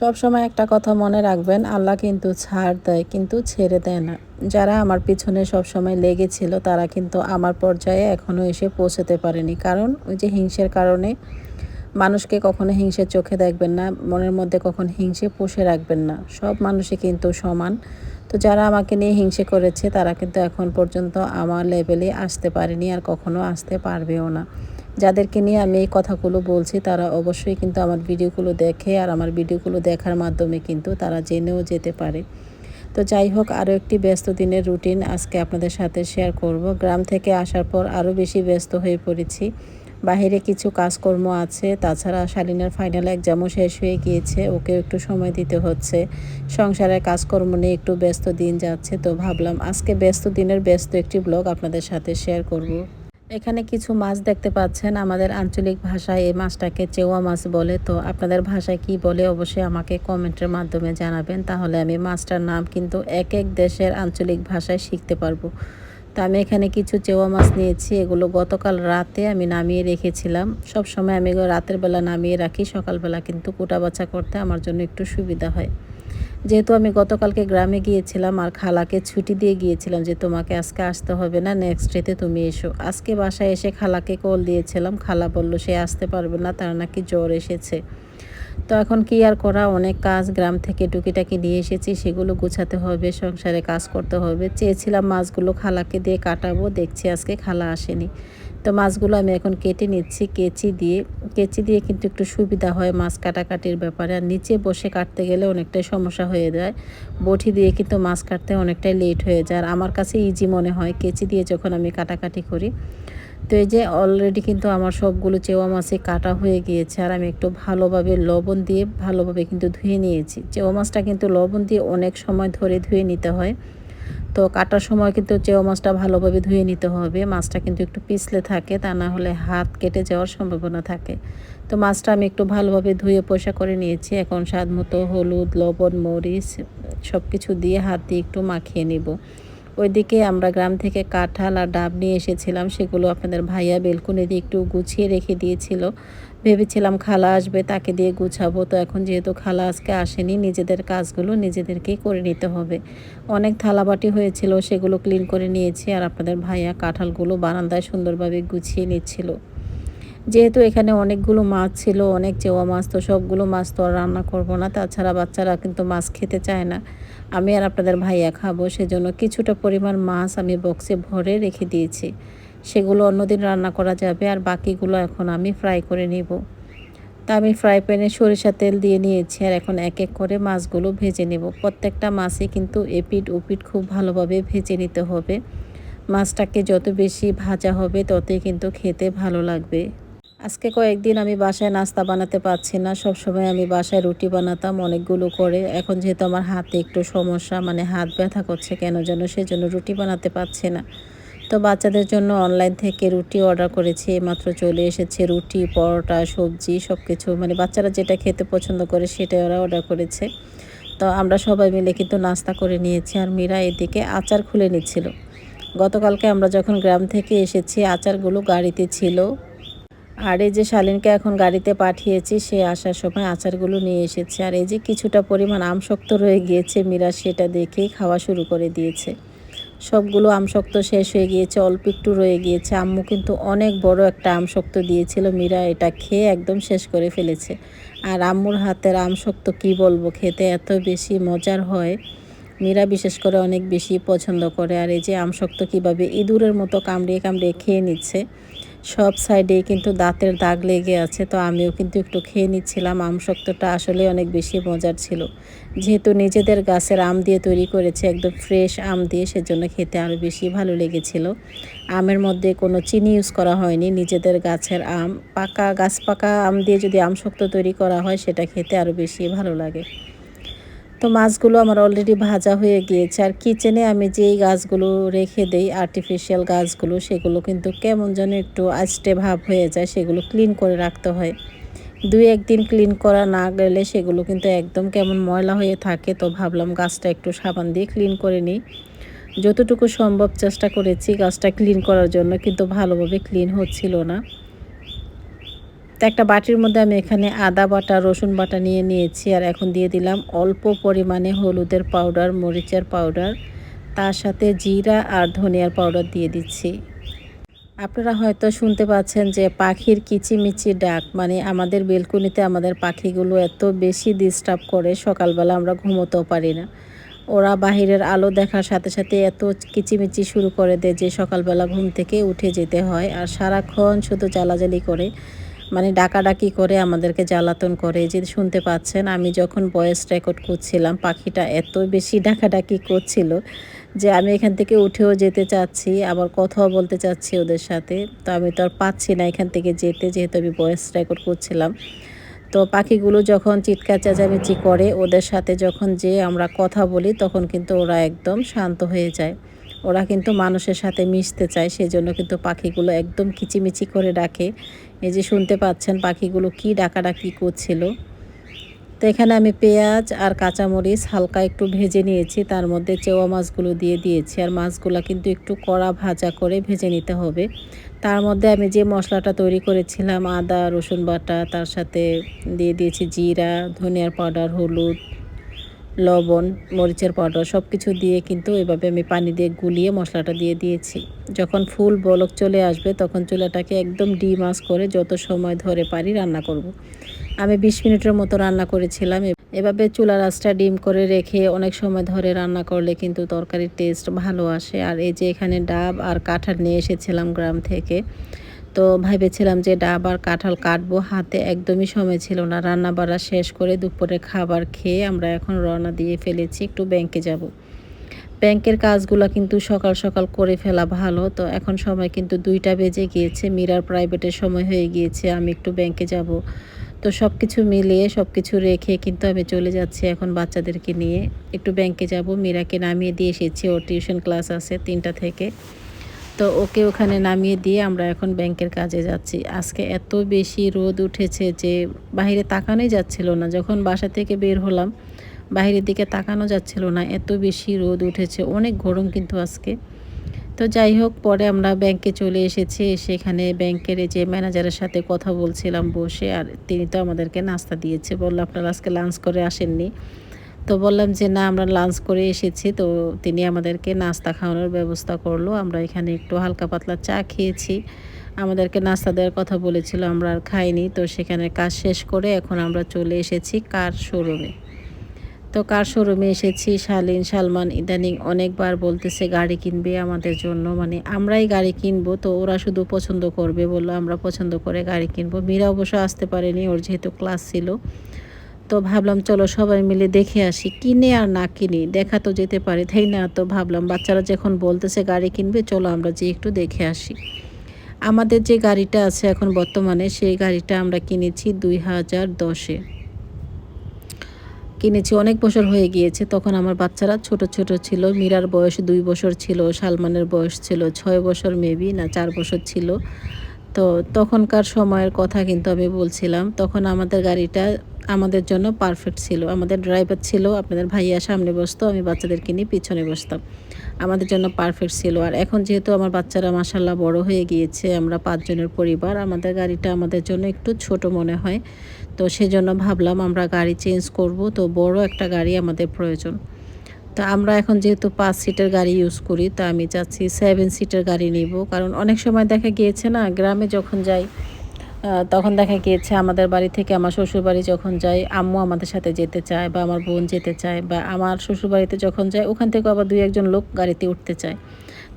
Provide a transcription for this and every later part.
সব সময় একটা কথা মনে রাখবেন, আল্লাহ কিন্তু ছাড় দেয়, কিন্তু ছেড়ে দেয় না। যারা আমার পিছনে সব সময় লেগেছিল, তারা কিন্তু আমার পর্যায়ে এখনও এসে পৌঁছতে পারেনি। কারণ ওই যে হিংসের কারণে মানুষকে কখনো হিংসের চোখে দেখবেন না, মনের মধ্যে কখন হিংসে পুষে রাখবেন না। সব মানুষই কিন্তু সমান। তো যারা আমাকে নিয়ে হিংসে করেছে, তারা কিন্তু এখন পর্যন্ত আমার লেভেলে আসতে পারেনি আর কখনো আসতে পারবেও না। যাদেরকে নিয়ে আমি এই কথাগুলো বলছি, তারা অবশ্যই কিন্তু আমার ভিডিওগুলো দেখে আর আমার ভিডিওগুলো দেখার মাধ্যমে কিন্তু তারা জেনেও যেতে পারে। তো যাই হোক, আরও একটি ব্যস্ত দিনের রুটিন আজকে আপনাদের সাথে শেয়ার করব। গ্রাম থেকে আসার পর আরও বেশি ব্যস্ত হয়ে পড়েছি। বাহিরে কিছু কাজকর্ম আছে, তাছাড়া শালিনের ফাইনাল এক্সামও শেষ হয়ে গিয়েছে ওকে একটু সময় দিতে হচ্ছে। সংসারের কাজকর্ম নিয়ে একটু ব্যস্ত দিন যাচ্ছে, তো ভাবলাম আজকে ব্যস্ত দিনের ব্যস্ত একটি ব্লগ আপনাদের সাথে শেয়ার করব। এখানে কিছু মাছ দেখতে পাচ্ছেন। আমাদের আঞ্চলিক ভাষায় এই মাছটাকে চেওয়া মাছ বলে। তো আপনাদের ভাষায় কি বলে অবশ্যই আমাকে কমেন্টের মাধ্যমে জানাবেন। তাহলে আমি মাছটার নাম কিন্তু এক এক দেশের আঞ্চলিক ভাষায় শিখতে পারব। তো আমি এখানে কিছু চেওয়া মাছ নিয়েছি। এগুলো গতকাল রাতে আমি নামিয়ে রেখেছিলাম। সব সময় আমি রাতের বেলা নামিয়ে রাখি, সকালবেলা কিন্তু কোটা বাছা করতে আমার জন্য একটু সুবিধা হয়। যেহেতু আমি গতকালকে গ্রামে গিয়েছিলাম আর খালাকে ছুটি দিয়ে গিয়েছিলাম যে তোমাকে আজকে আসতে হবে না নেক্সট ডেতে তুমি এসো। আজকে বাসায় এসে খালাকে কল দিয়েছিলাম, খালা বলল সে আসতে পারবে না, তার নাকি জ্বর এসেছে। তো এখন কি আর করা, অনেক কাজ গ্রাম থেকে টুকিটাকি নিয়ে এসেছি, সেগুলো গুছাতে হবে, সংসারে কাজ করতে হবে। চেয়েছিলাম মাছগুলো খালাকে দিয়ে কাটাবো, দেখছি আজকে খালা আসেনি। তো মাছগুলো আমি এখন কেটে নিচ্ছি, কেচি দিয়ে। কেচি দিয়ে কিন্তু একটু সুবিধা হয় মাছ কাটাকাটির ব্যাপারে। আর নিচে বসে কাটতে গেলে অনেকটাই সমস্যা হয়ে যায়। বটি দিয়ে কিন্তু মাছ কাটতে অনেকটাই লেট হয়ে যায়। আর আমার কাছে ইজি মনে হয় কেচি দিয়ে যখন আমি কাটাকাটি করি। তো এই যে অলরেডি কিন্তু আমার সবগুলো চেওয়া মাছে কাটা হয়ে গিয়েছে। আর আমি একটু ভালোভাবে লবণ দিয়ে ভালোভাবে কিন্তু ধুয়ে নিয়েছি। চেওয়া মাছটা কিন্তু লবণ দিয়ে অনেক সময় ধরে ধুয়ে নিতে হয়। তো কাটার সময় কিন্তু চেও মাছটা ভালোভাবে ধুয়ে নিতে হবে। মাছটা কিন্তু একটু পিছলে থাকে, তা না হলে হাত কেটে যাওয়ার সম্ভাবনা থাকে। তো মাছটা আমি একটু ভালোভাবে ধুয়ে পয়সা করে নিয়েছি। এখন স্বাদ মতো হলুদ, লবণ, মরিচ সব কিছু দিয়ে হাত দিয়ে একটু মাখিয়ে নিব। ওইদিকে আমরা গ্রাম থেকে কাঁঠাল আর ডাব নিয়ে এসেছিলাম, সেগুলো আপনাদের ভাইয়া বেলকুনি দিয়ে একটু গুছিয়ে রেখে দিয়েছিল। ভেবেছিলাম খালা আসবে, তাকে দিয়ে গুছাবো। তো এখন যেহেতু খালা আজকে আসেনি, নিজেদের কাজগুলো নিজেদেরকেই করে নিতে হবে। অনেক থালাবাটি হয়েছিল, সেগুলো ক্লিন করে নিয়েছি আর আপনাদের ভাইয়া কাঁঠালগুলো বারান্দায় সুন্দরভাবে গুছিয়ে নিচ্ছিল। যেহেতু এখানে অনেকগুলো মাছ ছিল, অনেক চেওয়া মাছ, তো সবগুলো মাছ তো আর রান্না করব না। তাছাড়া বাচ্চারা কিন্তু মাছ খেতে চায় না। আমি আর আপনাদের ভাইয়া খাব, সেজন্য কিছুটা পরিমাণ মাছ আমি বক্সে ভরে রেখে দিয়েছি। সেগুলো অন্যদিন রান্না করা যাবে, আর বাকিগুলো এখন আমি ফ্রাই করে নিব। তা আমি ফ্রাই প্যানে সরিষা তেল দিয়ে নিয়েছি, আর এখন এক এক করে মাছগুলো ভেজে নেব। প্রত্যেকটা মাছই কিন্তু এপিট ওপিট খুব ভালোভাবে ভেজে নিতে হবে। মাছটাকে যত বেশি ভাজা হবে, ততই কিন্তু খেতে ভালো লাগবে। আজকে কয়েকদিন আমি বাসায় নাস্তা বানাতে পারছি না। সব সময় আমি বাসায় রুটি বানাতাম, অনেকগুলো করে। এখন যেহেতু আমার হাতে একটু সমস্যা মানে হাত ব্যথা করছে কেন যেন, সেজন্য রুটি বানাতে পারছি না। তো বাচ্চাদের জন্য অনলাইন থেকে রুটি অর্ডার করেছি মাত্র চলে এসেছে রুটি, পরোটা, সবজি সব কিছু মানে বাচ্চারা যেটা খেতে পছন্দ করে সেটাই ওরা অর্ডার করেছে। তো আমরা সবাই মিলে কিন্তু নাস্তা করে নিয়েছি আর মীরা এদিকে আচার খুলে নিচ্ছিল। গতকালকে আমরা যখন গ্রাম থেকে এসেছি, আচারগুলো গাড়িতে ছিল। আর এই যে শালিনকে এখন গাড়িতে পাঠিয়েছি, সে আসার সময় আচারগুলো নিয়ে এসেছে। আর এই যে কিছুটা পরিমাণ আমশক্ত রয়ে গিয়েছে মীরা, সেটা দেখেই খাওয়া শুরু করে দিয়েছে। সবগুলো আমশক্ত শেষ হয়ে গিয়েছে, অল্প একটু রয়ে গিয়েছে। আম্মু কিন্তু অনেক বড় একটা আমশক্ত দিয়েছিল, মীরা এটা খেয়ে একদম শেষ করে ফেলেছে। আর আম্মুর হাতের আমশক্ত কি বলব, খেতে এত বেশি মজার হয়। মীরা বিশেষ করে অনেক বেশি পছন্দ করে। আর এই যে আমশক্ত কীভাবে ইঁদুরের মতো কামড়িয়ে কামড়িয়ে খেয়ে নিচ্ছে। সব সাইডেই কিন্তু দাঁতের দাগ লেগে আছে, তো আমিও কিন্তু একটু খেয়ে নিচ্ছিলাম। আম শক্তটা আসলে অনেক বেশি মজার ছিল। যেহেতু নিজেদের গাছের আম দিয়ে তৈরি করেছে, একদম ফ্রেশ আম দিয়ে সেজন্য খেতে আরও বেশি ভালো লেগেছিল। আমের মধ্যে কোনো চিনি ইউজ করা হয়নি, নিজেদের গাছের আম। পাকা, গাছ পাকা আম দিয়ে যদি আম শক্ত তৈরি করা হয়, সেটা খেতে আরও বেশি ভালো লাগে। তো মাছগুলো আমার অলরেডি ভাজা হয়ে গিয়েছে। আর কিচেনে আমি যেই গাছগুলো রেখে দেই আর্টিফিশিয়াল গাছগুলো, সেগুলো কিন্তু কেমন যেন একটু আস্টে ভাব হয়ে যায়, সেগুলো ক্লিন করে রাখতে হয়। দুই একদিন ক্লিন করা না গেলে সেগুলো কিন্তু একদম কেমন ময়লা হয়ে থাকে, তো ভাবলাম গাছটা একটু সাবান দিয়ে ক্লিন করে নিই। যতটুকু সম্ভব চেষ্টা করেছি গাছটা ক্লিন করার জন্য, কিন্তু ভালোভাবে ক্লিন হচ্ছিল না। একটা বাটির মধ্যে আমি এখানে আদা বাটা, রসুন বাটা নিয়ে নিয়েছি আর এখন দিয়ে দিলাম অল্প পরিমাণে হলুদের পাউডার, মরিচের পাউডার, তার সাথে জিরা আর ধনিয়ার পাউডার দিয়ে দিচ্ছি। আপনারা হয়তো শুনতে পাচ্ছেন যে পাখির কিচিমিচি ডাক মানে আমাদের বেলকুনিতে আমাদের পাখিগুলো এত বেশি ডিস্টার্ব করে, সকালবেলা আমরা ঘুমোতেও পারি না। ওরা বাহিরের আলো দেখার সাথে সাথে এত কিচিমিচি শুরু করে দেয় যে সকালবেলা ঘুম থেকে উঠে যেতে হয় আর সারাক্ষণ শুধু জ্বালাজালি করে। মানে ডাকাডাকি করে আমাদেরকে জ্বালাতন করে যে শুনতে পাচ্ছেন, আমি যখন ভয়েস রেকর্ড করছিলাম, পাখিটা এত বেশি ডাকাডাকি করছিল যে আমি এখান থেকে উঠেও যেতে চাচ্ছি, আবার কথাও বলতে চাচ্ছি ওদের সাথে। তো আমি তো আর পাচ্ছি না এখান থেকে যেতে, যেহেতু আমি ভয়েস রেকর্ড করছিলাম। তো পাখিগুলো যখন চিৎকার চেঁচামেচি করে, ওদের সাথে যখন যে আমরা কথা বলি, তখন কিন্তু ওরা একদম শান্ত হয়ে যায়। ওরা কিন্তু মানুষের সাথে মিশতে চায়, সেজন্য কিন্তু পাখিগুলো একদম কিচিমিচি করে ডাকে। এই যে শুনতে পাচ্ছেন পাখিগুলো কি ডাকাডাকি করছিল। তো এখানে আমি পেঁয়াজ আর কাঁচামরিচ হালকা একটু ভেজে নিয়েছি, তার মধ্যে চেওয়া মাছগুলো দিয়ে দিয়েছি। আর মাছগুলো কিন্তু একটু কড়া ভাজা করে ভেজে নিতে হবে। তার মধ্যে আমি যে মশলাটা তৈরি করেছিলাম, আদা, রসুন বাটা, তার সাথে দিয়ে দিয়েছি জিরা, ধনিয়ার পাউডার, হলুদ লবণ, মরিচের পাউডার সব কিছু দিয়ে কিন্তু এভাবে আমি পানি দিয়ে গুলিয়ে মশলাটা দিয়ে দিয়েছি। যখন ফুল বলক চলে আসবে তখন চুলাটাকে একদম ডিমাস করে যত সময় ধরে পারি রান্না করব। আমি বিশ মিনিটের মতো রান্না করেছিলাম। এভাবে চুলা রাসটা ডিম করে রেখে অনেক সময় ধরে রান্না করলে কিন্তু তরকারির টেস্ট ভালো আসে। আর এই যে এখানে ডাব আর কাঁঠাল নিয়ে এসেছিলাম গ্রাম থেকে তো ভেবেছিলাম যে ডাব আর কাঁঠাল কাটবো। হাতে একদমই সময় ছিল না। রান্না বাড়া শেষ করে দুপুরে খাবার খেয়ে আমরা এখন রওনা দিয়ে ফেলেছি। একটু ব্যাংকে যাব। ব্যাংকের কাজগুলো কিন্তু সকাল সকাল করে ফেলা ভালো। তো এখন সময় কিন্তু দুইটা বেজে গিয়েছে। মিরার প্রাইভেটের সময় হয়ে গিয়েছে। আমি একটু ব্যাংকে যাব। তো সব কিছু মিলিয়ে সব কিছু রেখে কিন্তু আমি চলে যাচ্ছি এখন বাচ্চাদেরকে নিয়ে। একটু ব্যাংকে যাব। মীরাকে নামিয়ে দিয়ে এসেছি। ওর টিউশন ক্লাস আছে তিনটা থেকে। তো ওকে ওখানে নামিয়ে দিয়ে আমরা এখন ব্যাংকের কাজে যাচ্ছি। আজকে এত বেশি রোদ উঠেছে যে বাহিরে তাকানোই যাচ্ছিল না। যখন বাসা থেকে বের হলাম, বাহিরের দিকে তাকানো যাচ্ছিল না। এত বেশি রোদ উঠেছে, অনেক গরম কিন্তু আজকে। তো যাই হোক, পরে আমরা ব্যাংকে চলে এসেছি। সেখানে ব্যাংকের যে ম্যানেজারের সাথে কথা বলছিলাম বসে, আর তিনি তো আমাদেরকে নাস্তা দিয়েছে। বলল, আপনারা আজকে লাঞ্চ করে আসেননি। তো বললাম যে, না, আমরা লাঞ্চ করে এসেছি। তো তিনি আমাদেরকে নাস্তা খাওয়ানোর ব্যবস্থা করল। আমরা এখানে একটু হালকা পাতলা চা খেয়েছি। আমাদেরকে নাস্তা দেওয়ার কথা বলেছিল, আমরা আর খাইনি। তো সেখানে কাজ শেষ করে এখন আমরা চলে এসেছি কার শোরুমে। তো কার শোরুমে এসেছি? শালিন, সালমান ইদানিং অনেকবার বলতেছে, গাড়ি কিনবে আমাদের জন্য। মানে আমরাই গাড়ি কিনবো, তো ওরা শুধু পছন্দ করবে বলল, আমরা পছন্দ করে গাড়ি কিনবো। মীরা অবশ্য আসতে পারেনি, ওর যেহেতু ক্লাস ছিল। তো ভাবলাম, চলো সবাই মিলে দেখে আসি, কিনে আর না কিনি। দেখা তো যেতে পারে, তাই না? তো ভাবলাম, বাচ্চারা যখন বলতেছে গাড়ি কিনবে, চলো আমরা যে একটু দেখে আসি। আমাদের যে গাড়িটা আছে এখন বর্তমানে, সেই গাড়িটা আমরা কিনেছি দুই হাজার দশে। কিনেছি, অনেক বছর হয়ে গিয়েছে। তখন আমার বাচ্চারা ছোট ছোট ছিল। মীরার বয়স দুই বছর ছিল, সালমানের বয়স ছিল ছয় বছর, মেবি না চার বছর ছিল। তো তখনকার সময়ের কথা কিন্তু আমি বলছিলাম, তখন আমাদের গাড়িটা আমাদের জন্য পারফেক্ট ছিল। আমাদের ড্রাইভার ছিল, আপনাদের ভাইয়া সামনে বসতো, আমি বাচ্চাদেরকে নিয়ে পিছনে বসতাম। আমাদের জন্য পারফেক্ট ছিল। আর এখন যেহেতু আমার বাচ্চারা মাসাল্লাহ বড় হয়ে গিয়েছে, আমরা পাঁচজনের পরিবার, আমাদের গাড়িটা আমাদের জন্য একটু ছোট মনে হয়। তো সেজন্য ভাবলাম আমরা গাড়ি চেঞ্জ করব। তো বড় একটা গাড়ি আমাদের প্রয়োজন। তো আমরা এখন যেহেতু পাঁচ সিটের গাড়ি ইউজ করি, তা আমি চাচ্ছি সেভেন সিটের গাড়ি নিব। কারণ অনেক সময় দেখা গিয়েছে না, গ্রামে যখন যাই তখন দেখা গিয়েছে আমাদের বাড়ি থেকে আমার শ্বশুরবাড়ি যখন যাই, আম্মু আমাদের সাথে যেতে চায় বা আমার বোন যেতে চায় বা আমার শ্বশুরবাড়িতে যখন যাই, ওখান থেকে আবার দুই একজন লোক গাড়িতে উঠতে চায়।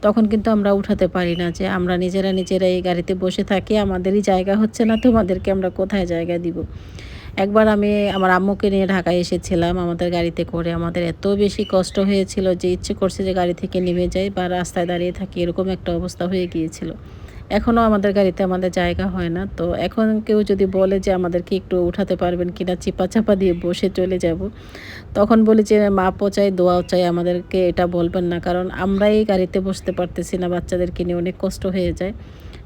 তখন কিন্তু আমরা উঠাতে পারি না যে আমরা নিজেরা নিজেরা এই গাড়িতে বসে থাকি, আমাদেরই জায়গা হচ্ছে না, তোমাদেরকে আমরা কোথায় জায়গা দিব? একবার আমি আমার আম্মুকে নিয়ে ঢাকায় এসেছিলাম আমাদের গাড়িতে করে। আমাদের এত বেশি কষ্ট হয়েছিল যে ইচ্ছে করছে যে গাড়ি থেকে নেমে যাই বা রাস্তায় দাঁড়িয়ে থাকি, এরকম একটা অবস্থা হয়ে গিয়েছিল। এখনও আমাদের গাড়িতে আমাদের জায়গা হয় না। তো এখন কেউ যদি বলে যে আমাদেরকে একটু উঠাতে পারবেন কিনা চিপা চাপা দিয়ে বসে চলে যাব। তখন বলি যে, মাপও চাই, দোয়াও চাই, আমাদেরকে এটা বলবেন না। কারণ আমরাই গাড়িতে বসতে পারতেছি না, বাচ্চাদেরকে নিয়ে অনেক কষ্ট হয়ে যায়।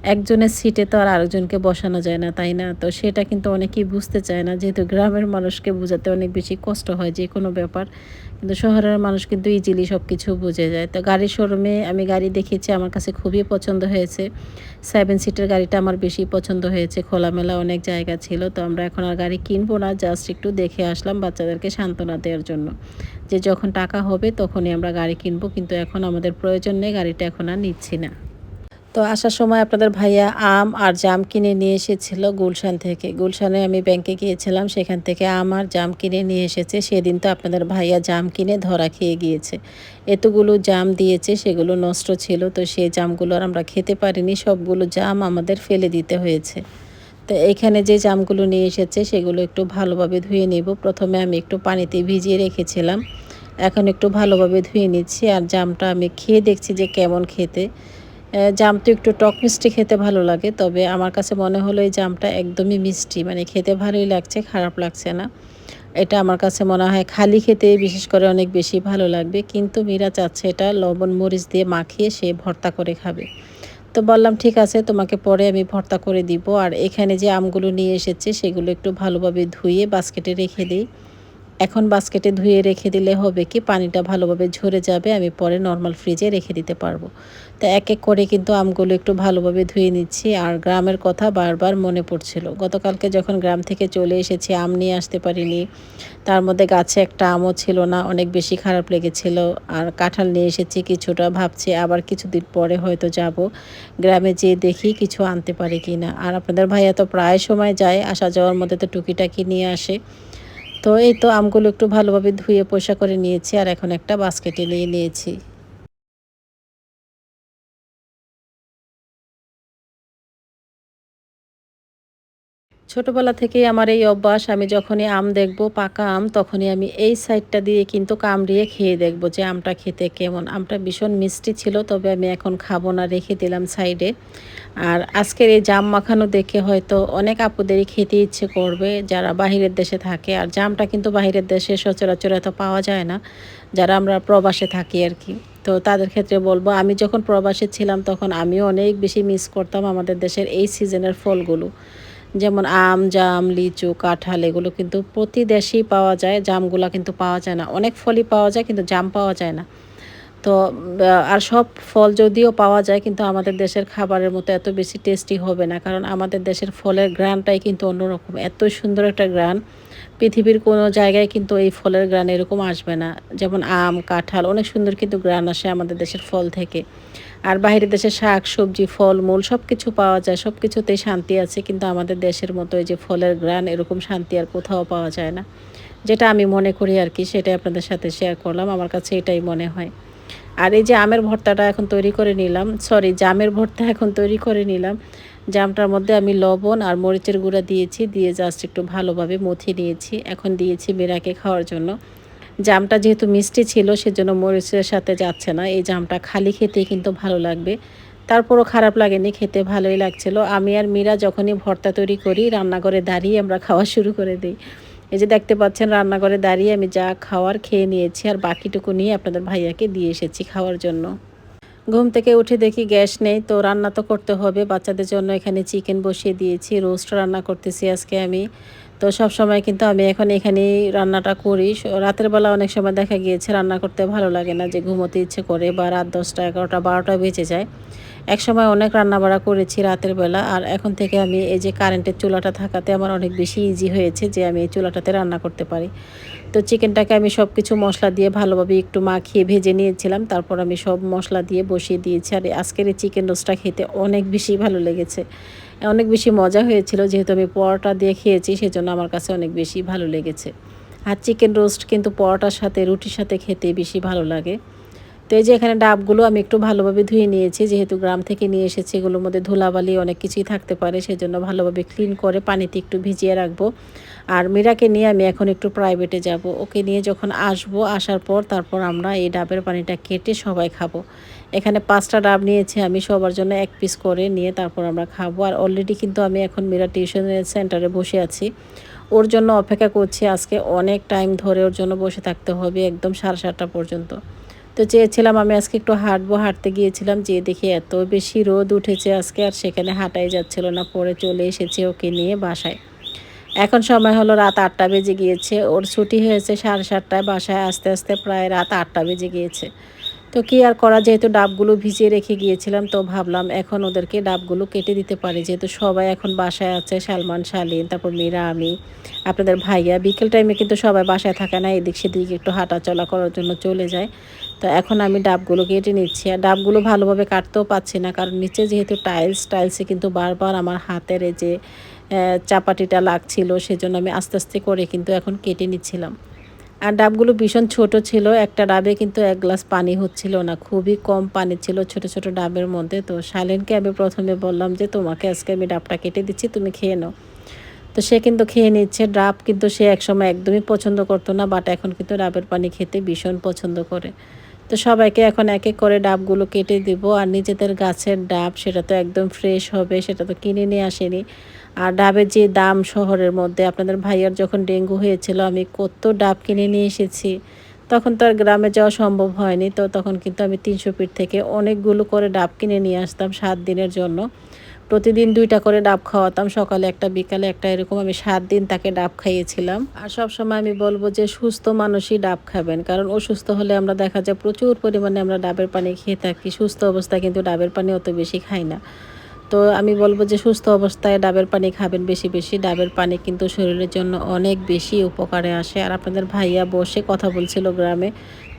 একজনের সিটে তো আর আরেকজনকে বসানো যায় না, তাই না? তো সেটা কিন্তু অনেকেই বুঝতে চায় না। যেহেতু গ্রামের মানুষকে বোঝাতে অনেক বেশি কষ্ট হয় যে কোনো ব্যাপার, কিন্তু শহরের মানুষ কিন্তু ইজিলি সব কিছু বুঝে যায়। তো গাড়ির শোরুমে আমি গাড়ি দেখেছি, আমার কাছে খুবই পছন্দ হয়েছে। সেভেন সিটের গাড়িটা আমার বেশি পছন্দ হয়েছে, খোলামেলা অনেক জায়গা ছিল। তো আমরা এখন আর গাড়ি কিনবো না জাস্ট একটু দেখে আসলাম বাচ্চাদেরকে সান্ত্বনা দেওয়ার জন্য। যে যখন টাকা হবে তখনই আমরা গাড়ি কিনবো, কিন্তু এখন আমাদের প্রয়োজন নেই, গাড়িটা এখন আর নিচ্ছি না। তো আসার সময় আপনাদের ভাইয়া আম আর জাম কিনে নিয়ে এসেছিল গুলশান থেকে। গুলশানে আমি ব্যাংকে গিয়েছিলাম, সেখান থেকে আম আর জাম কিনে নিয়ে এসেছে। সেদিন তো আপনাদের ভাইয়া জাম কিনে ধরা খেয়ে গিয়েছে। এতগুলো জাম দিয়েছে, সেগুলো নষ্ট ছিল, তো সেই জামগুলো আর আমরা খেতে পারিনি। সবগুলো জাম আমাদের ফেলে দিতে হয়েছে। তো এখানে যে জামগুলো নিয়ে এসেছে, সেগুলো একটু ভালোভাবে ধুয়ে নেব। প্রথমে আমি একটু পানিতে ভিজিয়ে রেখেছিলাম। এখন একটু ভালোভাবে ধুয়ে নিচ্ছি, আর জামটা আমি খেয়ে দেখছি যে কেমন খেতে। জাম তো একটু টক মিষ্টি খেতে ভালো লাগে, তবে আমার কাছে মনে হলো এই জামটা একদমই মিষ্টি মানে খেতে ভালোই লাগছে, খারাপ লাগছে না। এটা আমার কাছে মনে হয় খালি খেতে বিশেষ করে অনেক বেশি ভালো লাগবে, কিন্তু মীরা চাচ্ছে এটা লবণ, মরিচ দিয়ে মাখিয়ে সে ভর্তা করে খাবে। তো বললাম, ঠিক আছে, তোমাকে পরে আমি ভর্তা করে দিব। আর এখানে যে আমগুলো নিয়ে এসেছে, সেগুলো একটু ভালোভাবে ধুয়ে বাস্কেটে রেখে দিই। এখন বাস্কেটে ধুয়ে রেখে দিলে হবে কি? পানিটা ভালোভাবে ঝরে যাবে, আমি পরে নর্মাল ফ্রিজে রেখে দিতে পারব। তো এক এক করে কিন্তু আমগুলো একটু ভালোভাবে ধুয়ে নিচ্ছি, আর গ্রামের কথা বারবার মনে পড়ছিল। গতকালকে যখন গ্রাম থেকে চলে এসেছি, আম নিয়ে আসতে পারিনি। তার মধ্যে গাছে একটা আমও ছিল না, অনেক বেশি খারাপ লেগেছিল। আর কাঁঠাল নিয়ে এসেছি কিছুটা, ভাবছি আবার কিছুদিন পরে হয়তো যাব। গ্রামে যেয়ে দেখি কিছু আনতে পারি কি না আর আপনাদের ভাইয়া তো প্রায় সময় যায় আসা যাওয়ার মধ্যে তো টুকিটাকি নিয়ে আসে। তো এই তো আমগুলো একটু ভালোভাবে ধুয়ে পয়সা করে নিয়েছি আর এখন একটা বাস্কেটে নিয়ে নিয়েছি। ছোটোবেলা থেকেই আমার এই অভ্যাস, আমি যখনই আম দেখব, পাকা আম, তখনই আমি এই সাইডটা দিয়ে কিন্তু কামড়িয়ে খেয়ে দেখব যে আমটা খেতে কেমন। আমটা ভীষণ মিষ্টি ছিল, তবে আমি এখন খাব না, রেখে দিলাম সাইডে। আর আজকের এই জাম মাখানো দেখে হয়তো অনেক আপুদেরই খেতে ইচ্ছে করবে, যারা বাহিরের দেশে থাকে। আর জামটা কিন্তু বাহিরের দেশে সচরাচর এত পাওয়া যায় না, যারা আমরা প্রবাসে থাকি আর কি। তো তাদের ক্ষেত্রে বলব, আমি যখন প্রবাসে ছিলাম তখন আমিও অনেক বেশি মিস করতাম আমাদের দেশের এই সিজনের ফলগুলো। যেমন আম, জাম, লিচু, কাঁঠাল, এগুলো কিন্তু প্রতি দেশেই পাওয়া যায়। জামগুলো কিন্তু পাওয়া যায় না। অনেক ফলই পাওয়া যায়, কিন্তু জাম পাওয়া যায় না। তো আর সব ফল যদিও পাওয়া যায়, কিন্তু আমাদের দেশের খাবারের মতো এত বেশি টেস্টি হবে না। কারণ আমাদের দেশের ফলের গ্রানটাই কিন্তু অন্যরকম। এত সুন্দর একটা গ্রান। পৃথিবীর কোনো জায়গায় কিন্তু এই ফলের গ্রান এরকম আসবে না। যেমন আম, কাঁঠাল, অনেক সুন্দর কিন্তু গ্রান আসে আমাদের দেশের ফল থেকে। আর বাইরের দেশে শাক, সবজি, ফল, মূল সব কিছু পাওয়া যায়। সব কিছুতেই শান্তি আছে, কিন্তু আমাদের দেশের মতো এই যে ফলের গ্রান এরকম শান্তি আর কোথাও পাওয়া যায় না। যেটা আমি মনে করি আর কি, সেটাই আপনাদের সাথে শেয়ার করলাম। আমার কাছে এটাই মনে হয়। আর এই যে আমের ভর্তাটা এখন তৈরি করে নিলাম সরি জামের ভর্তা এখন তৈরি করে নিলাম। জামটার মধ্যে আমি লবণ আর মরিচের গুঁড়া দিয়েছি, দিয়ে জাস্ট একটু ভালোভাবে মথি নিয়েছি। এখন দিয়েছি মেরাকে খাওয়ার জন্য। জামটা যেহেতু মিষ্টি ছিল, সেজন্য মরিচের সাথে যাচ্ছে না। এই জামটা খালি খেতেই কিন্তু ভালো লাগবে। তারপরও খারাপ লাগেনি, খেতে ভালোই লাগছিল। আমি আর মীরা যখনই ভর্তা তৈরি করি, রান্নাঘরে দাঁড়িয়ে আমরা খাওয়া শুরু করে দিই। এই যে দেখতে পাচ্ছেন, রান্নাঘরে দাঁড়িয়ে আমি যা খাওয়ার খেয়ে নিয়েছি আর বাকিটুকু নিয়ে আপনাদের ভাইয়াকে দিয়ে এসেছি খাওয়ার জন্য। ঘুম থেকে উঠে দেখি গ্যাস নেই, তো রান্না তো করতে হবে। বাচ্চাদের জন্য এখানে চিকেন বসিয়ে দিয়েছি, রোস্ট রান্না করতেছি আজকে আমি। তো সব সময় কিন্তু আমি এখন এখানেই রান্নাটা করি। রাতের বেলা অনেক সময় দেখা গিয়েছে রান্না করতে ভালো লাগে না, যে ঘুমোতে ইচ্ছে করে বা রাত দশটা এগারোটা, বারোটা বেঁচে যায়। এক সময় অনেক রান্না বাড়া করেছি রাতের বেলা, আর এখন থেকে আমি এই যে কারেন্টের চুলাটা থাকাতে আমার অনেক বেশি ইজি হয়েছে যে আমি এই চুলাটাতে রান্না করতে পারি। তো চিকেনটাকে আমি সব কিছু মশলা দিয়ে ভালোভাবে একটু মাখিয়ে ভেজে নিয়েছিলাম, তারপর আমি সব মশলা দিয়ে বসিয়ে দিয়েছি, আর আজকের এই চিকেন রোস্টটা খেতে অনেক বেশি ভালো লেগেছে। অনেক বেশি মজা হয়েছিল, যেহেতু আমি পরোটা দিয়ে খেয়েছি, সেজন্য আমার কাছে অনেক বেশি ভালো লেগেছে। আর চিকেন রোস্ট কিন্তু পরোটার সাথে, রুটির সাথে খেতে বেশি ভালো লাগে। তো এই যে এখানে ডাবগুলো আমি একটু ভালোভাবে ধুয়ে নিয়েছি, যেহেতু গ্রাম থেকে নিয়ে এসেছি, এগুলোর মধ্যে ধুলাবালি অনেক কিছুই থাকতে পারে, সেজন্য ভালোভাবে ক্লিন করে পানিতে একটু ভিজিয়ে রাখব। আর মীরাকে নিয়ে আমি এখন একটু প্রাইভেটে যাব। ওকে নিয়ে যখন আসব, আসার পর তারপর আমরা এই ডাবের পানিটা কেটে সবাই খাব। এখানে পাঁচটা ডাব নিয়েছি আমি, সবার জন্য এক পিস করে নিয়ে তারপর আমরা খাব। আর অলরেডি কিন্তু আমি এখন মীরা টিউশন সেন্টারে বসে আছি। ওর জন্য অপেক্ষা করছি, আজকে অনেক টাইম ধরে ওর জন্য বসে থাকতে হবে, একদম সাড়ে সাতটা পর্যন্ত। তো চেয়েছিলাম আমি আজকে একটু হাঁটবো, হাঁটতে গিয়েছিলাম যে দেখি এত বেশি রোদ উঠেছে আজকে আর সেখানে হাঁটাই যাচ্ছিল না, পরে চলে এসেছে ওকে নিয়ে বাসায়। এখন সময় হলো রাত আটটা বেজে গিয়েছে, ওর ছুটি হয়েছে সাড়ে সাতটায় বাসায়, আস্তে আস্তে প্রায় রাত আটটা বেজে গিয়েছে। তো কি আর করা, যেহেতু ডাবগুলো ভিজিয়ে রেখে গিয়েছিলাম, তো ভাবলাম এখন ওদেরকে ডাবগুলো কেটে দিতে পারি। যেহেতু সবাই এখন বাসায় আছে, সালমান, শালিন, তারপর মীরা, আমি, আপনাদের ভাইয়া। বিকেল টাইমে কিন্তু সবাই বাসায় থাকে না, এদিক সেদিক একটু হাঁটা চলা করার জন্য চলে যায়। তো এখন আমি ডাবগুলো কেটে নিচ্ছি। আর ডাবগুলো ভালোভাবে কাটতেও পাচ্ছি না, কারণ নিচে যেহেতু টাইলস, টাইলসে কিন্তু বারবার আমার হাতের যে চাপাটিটা লাগছিল, সেজন্য আমি আস্তে আস্তে করে কিন্তু এখন কেটে নিচ্ছিলাম। আর ডাবগুলো ভীষণ ছোট ছিল, একটা ডাবে কিন্তু এক গ্লাস পানি হচ্ছিল না, খুবই কম পানি ছিল ছোট ছোট ডাবের মধ্যে। তো শালিনকে আমি প্রথমে বললাম যে, তোমাকে আজকে আমি ডাবটা কেটে দিচ্ছি, তুমি খেয়ে নাও। তো সে কিন্তু খেয়ে নিচ্ছে। ডাব কিন্তু সে একসময় একদমই পছন্দ করতো না বাট এখন কিন্তু ডাবের পানি খেতে ভীষণ পছন্দ করে। তো সবাইকে এখন এক এক করে ডাবগুলো কেটে দিব আর নিজেদের গাছের ডাব সেটা তো একদম ফ্রেশ হবে, সেটা তো কিনে নিয়ে আসেনি। আর ডাবের যে দাম শহরের মধ্যে, আপনাদের ভাইয়ার যখন ডেঙ্গু হয়েছিল, আমি কত ডাব কিনে নিয়ে এসেছি। তখন তো আর গ্রামে যাওয়া সম্ভব হয়নি, তো তখন কিন্তু আমি তিনশো পিঠ থেকে অনেকগুলো করে ডাব কিনে নিয়ে আসতাম সাত দিনের জন্য। প্রতিদিন দুইটা করে ডাব খাওয়াতাম, সকালে একটা, বিকালে একটা, এরকম আমি সাত দিন তাকে ডাব খাইয়েছিলাম। আর সব সময় আমি বলব যে, সুস্থ মানুষই ডাব খাবেন, কারণ অসুস্থ হলে আমরা দেখা যায় প্রচুর পরিমাণে আমরা ডাবের পানি খেয়ে থাকি। সুস্থ অবস্থায় কিন্তু ডাবের পানি অত বেশি খাই না। তো আমি বলব যে, সুস্থ অবস্থায় ডাবের পানি খাবেন বেশি বেশি। ডাবের পানি কিন্তু শরীরের জন্য অনেক বেশি উপকারে আসে। আর আপনাদের ভাইয়া বসে কথা বলছিল গ্রামে,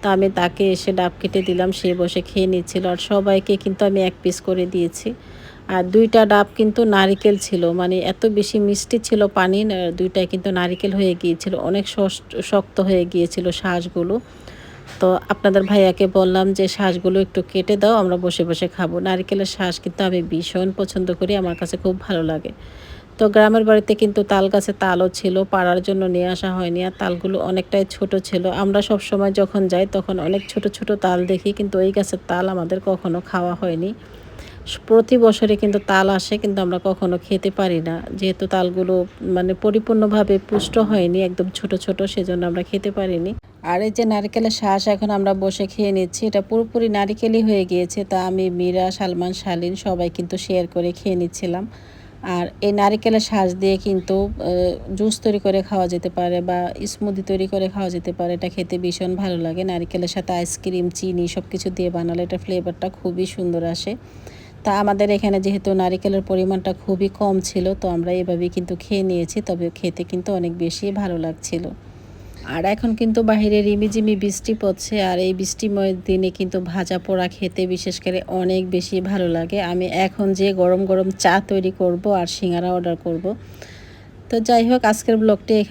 তা আমি তাকে এসে ডাব কেটে দিলাম, সে বসে খেয়ে নিচ্ছিল। আর সবাইকে কিন্তু আমি এক পিস করে দিয়েছি। আর দুইটা ডাব কিন্তু নারিকেল ছিল। মানে এত বেশি মিষ্টি ছিল পানি দুইটাই কিন্তু নারিকেল হয়ে গিয়েছিল। অনেক শক্ত হয়ে গিয়েছিল শ্বাসগুলো তো আপনাদের ভাইয়াকে বললাম যে শ্বাসগুলো একটু কেটে দাও, আমরা বসে বসে খাব। নারিকেলের শ্বাস কিন্তু আমি ভীষণ পছন্দ করি, আমার কাছে খুব ভালো লাগে। তো গ্রামের বাড়িতে কিন্তু তাল গাছে তালও ছিল, পাড়ার জন্য নিয়ে আসা হয়নি। আর তালগুলো অনেকটাই ছোট ছিল। আমরা সব সময় যখন যাই, তখন অনেক ছোট ছোট তাল দেখি, কিন্তু ওই গাছের তাল আমাদের কখনো খাওয়া হয়নি। প্রতি বছরে কিন্তু তাল আসে, কিন্তু আমরা কখনো খেতে পারি না। যেহেতু তালগুলো মানে পরিপূর্ণভাবে পুষ্ট হয়নি, একদম ছোট ছোট, সেজন্য আমরা খেতে পারিনি। আর এই যে নারকেলের শ্বাস এখন আমরা বসে খেয়ে নিচ্ছি, এটা পুরোপুরি নারিকেলই হয়ে গিয়েছে, তা আমি মীরা, সালমান, শালিন সবাই কিন্তু শেয়ার করে খেয়ে নিচ্ছিলাম। আর এই নারিকেলের শ্বাস দিয়ে কিন্তু জুস তৈরি করে খাওয়া যেতে পারে বা স্মুদি তৈরি করে খাওয়া যেতে পারে, এটা খেতে ভীষণ ভালো লাগে। নারিকেলের সাথে আইসক্রিম চিনি সব কিছু দিয়ে বানালে এটা ফ্লেভারটা খুবই সুন্দর আসে। তা আমাদের এখানে যেহেতু নারিকেলের পরিমাণটা খুবই কম ছিল, তো আমরা এভাবেই কিন্তু খেয়ে নিয়েছি, তবে খেতে কিন্তু অনেক বেশি ভালো লাগছিল। আর এখন কিন্তু বাহিরে রিমিঝিমি বৃষ্টি পড়ছে, আর এই বৃষ্টিময় দিনে কিন্তু ভাজা পোড়া খেতে বিশেষ করে অনেক বেশি ভালো লাগে। আমি এখন যে গরম গরম চা তৈরি করব আর সিঙ্গারা অর্ডার করব। তো যাই হোক, আজকের ব্লগটি এখানে